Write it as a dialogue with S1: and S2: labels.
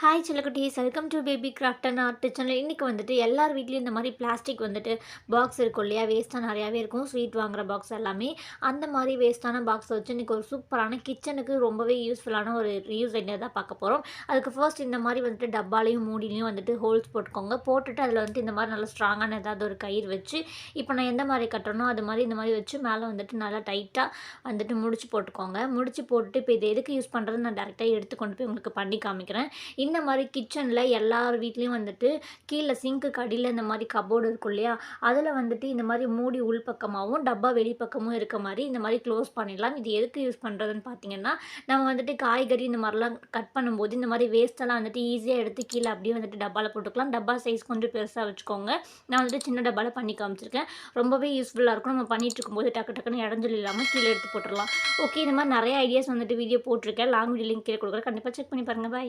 S1: Hi சிலக்குட்டீஸ் welcome to baby craft and art channel இன்றைக்கி வந்துட்டு எல்லார் வீட்லேயும் இந்த மாதிரி பிளாஸ்டிக் வந்துட்டு பாக்ஸ் இருக்கும் இல்லையா? வேஸ்ட்டாக நிறையாவே இருக்கும். ஸ்வீட் வாங்குற பாக்ஸ் எல்லாமே. அந்த மாதிரி வேஸ்ட்டான பாக்ஸை வச்சு இன்றைக்கி ஒரு சூப்பரான கிச்சனுக்கு ரொம்பவே யூஸ்ஃபுல்லான ஒரு ரியூஸ் ஐடியா தான் பார்க்க போகிறோம் அதுக்கு ஃபர்ஸ்ட் இந்த மாதிரி வந்துட்டு டப்பாலையும் மூடிலையும் வந்துட்டு ஹோல்ஸ் போட்டுக்கோங்க. போட்டுட்டு அதில் வந்துட்டு இந்த மாதிரி நல்லா ஸ்ட்ராங்கான ஏதாவது ஒரு கயிறு வச்சு இப்போ நான் எந்த மாதிரி கட்டணும் அது மாதிரி இந்த மாதிரி வச்சு மேலே வந்துட்டு நல்லா டைட்டாக வந்துட்டு முடிச்சு போட்டுக்கோங்க. முடிச்சு போட்டுட்டு இப்போ இது எதுக்கு யூஸ் பண்ணுறது நான் டேரெக்டாக எடுத்து கொண்டு போய் உங்களுக்கு பண்ணி காமிக்கிறேன். இந்த மாதிரி கிச்சனில் எல்லார் வீட்லேயும் வந்துட்டு கீழே சிங்க்குக்கு அடியில் இந்த மாதிரி கபோர்டு இருக்கும் இல்லையா? அதில் வந்துட்டு இந்த மாதிரி மூடி உள்பக்கமாகவும் டப்பா வெளிப்பக்கமும் இருக்க மாதிரி இந்த மாதிரி க்ளோஸ் பண்ணிடலாம். இது எதுக்கு யூஸ் பண்ணுறதுன்னு பார்த்தீங்கன்னா நம்ம வந்துட்டு காய்கறி இந்த மாதிரிலாம் கட் பண்ணும்போது இந்த மாதிரி வேஸ்ட்டெல்லாம் வந்துட்டு ஈஸியாக எடுத்து கீழே அப்படியே வந்துட்டு டப்பாவில் போட்டுக்கலாம். டப்பா சைஸ் கொஞ்சம் பெருசாக வச்சுக்கோங்க. நான் வந்துட்டு சின்ன டப்பாவில் பண்ணி காமிச்சிருக்கேன். ரொம்பவே யூஸ்ஃபுல்லாக இருக்கும். நம்ம பண்ணிட்டு இருக்கும்போது டக்கு டக்குன்னு இடஞ்சல் இல்லாமல் கீழே எடுத்து போட்டுடலாம். ஓகே இந்த மாதிரி நிறைய ஐடியாஸ் வந்துட்டு வீடியோ போட்டிருக்கேன். லாங் வீடியோ லிங்க் கீழே கொடுக்குறேன். கண்டிப்பாக செக் பண்ணி பாருங்கள் பாய்